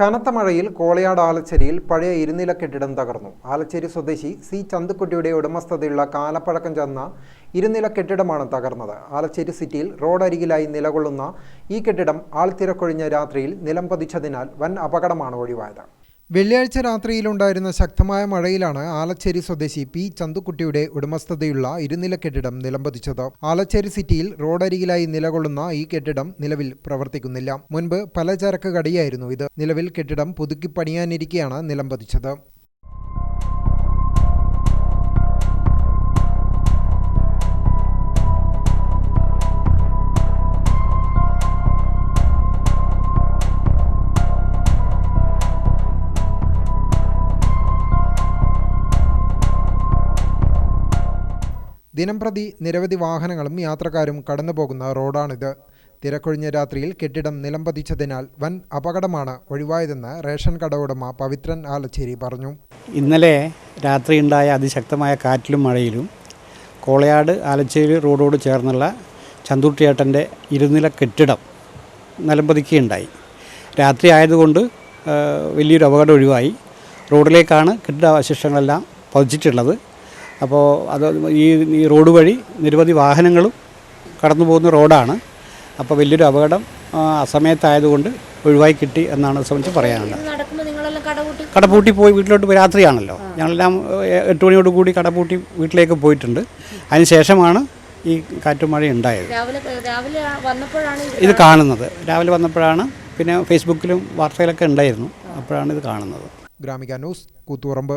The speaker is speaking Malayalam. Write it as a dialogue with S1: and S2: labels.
S1: കനത്ത മഴയിൽ കോളയാട് ആലച്ചേരിയിൽ പഴയ ഇരുനില കെട്ടിടം തകർന്നു. ആലച്ചേരി സ്വദേശി സി ചന്തുക്കുട്ടിയുടെ ഉടമസ്ഥതയുള്ള കാലപ്പഴക്കം ചെന്ന ഇരുനില കെട്ടിടമാണ് തകർന്നത്. ആലച്ചേരി സിറ്റിയിൽ റോഡരികിലായി നിലകൊള്ളുന്ന ഈ കെട്ടിടം ആൾത്തിരക്കൊഴിഞ്ഞ രാത്രിയിൽ നിലം പതിച്ചതിനാൽ വൻ അപകടമാണ് ഒഴിവായത്. വെള്ളിയാഴ്ച രാത്രിയിലുണ്ടായിരുന്ന ശക്തമായ മഴയിലാണ് ആലച്ചേരി സ്വദേശി പി ചന്തുക്കുട്ടിയുടെ ഉടമസ്ഥതയുള്ള ഇരുനില കെട്ടിടം നിലംപതിച്ചത് ആലച്ചേരി സിറ്റിയിൽ റോഡരികിലായി നിലകൊള്ളുന്ന ഈ കെട്ടിടം നിലവിൽ പ്രവർത്തിക്കുന്നില്ല. മുൻപ് പലചരക്ക് കടയായിരുന്നു ഇത്. നിലവിൽ കെട്ടിടം പുതുക്കി പണിയാനിരിക്കെയാണ് നിലംപതിച്ചത് ദിനംപ്രതി നിരവധി വാഹനങ്ങളും യാത്രക്കാരും കടന്നുപോകുന്ന റോഡാണിത്. തിരക്കൊഴിഞ്ഞ രാത്രിയിൽ കെട്ടിടം നിലംപതിച്ചതിനാൽ വൻ അപകടമാണ് ഒഴിവായതെന്ന് റേഷൻ കട ഉടമ പവിത്രൻ ആലച്ചേരി പറഞ്ഞു.
S2: ഇന്നലെ രാത്രിയുണ്ടായ അതിശക്തമായ കാറ്റിലും മഴയിലും കോളയാട് ആലച്ചേരി റോഡോട് ചേർന്നുള്ള ചന്തുട്ടിയേട്ടന്റെ ഇരുനില കെട്ടിടം നിലംപതിക്കുകയുണ്ടായി രാത്രി ആയതുകൊണ്ട് വലിയൊരു അപകടം ഒഴിവായി. റോഡിലേക്കാണ് കെട്ടിടാവശിഷ്ടങ്ങളെല്ലാം പതിച്ചിട്ടുള്ളത്. അപ്പോൾ അത് ഈ ഈ റോഡ് വഴി നിരവധി വാഹനങ്ങളും കടന്നു പോകുന്ന റോഡാണ്. അപ്പോൾ വലിയൊരു അപകടം അസമയത്തായതുകൊണ്ട് ഒഴിവായി കിട്ടി എന്നാണ് സംബന്ധിച്ച് പറയാനുള്ളത്. കടപൂട്ടി പോയി വീട്ടിലോട്ട് പോയി രാത്രിയാണല്ലോ. ഞങ്ങളെല്ലാം എട്ട് മണിയോട് കൂടി കടപൂട്ടി വീട്ടിലേക്ക് പോയിട്ടുണ്ട്. അതിന് ശേഷമാണ് ഈ കാറ്റും മഴ ഉണ്ടായത്.
S3: രാവിലെ രാവിലെ വന്നപ്പോഴാണ് ഇത്
S2: ഇത് കാണുന്നത്. രാവിലെ വന്നപ്പോഴാണ് പിന്നെ ഫേസ്ബുക്കിലും വാർത്തയിലൊക്കെ ഉണ്ടായിരുന്നു. അപ്പോഴാണ് ഇത് കാണുന്നത്.
S1: Gramika news Koothuparamba.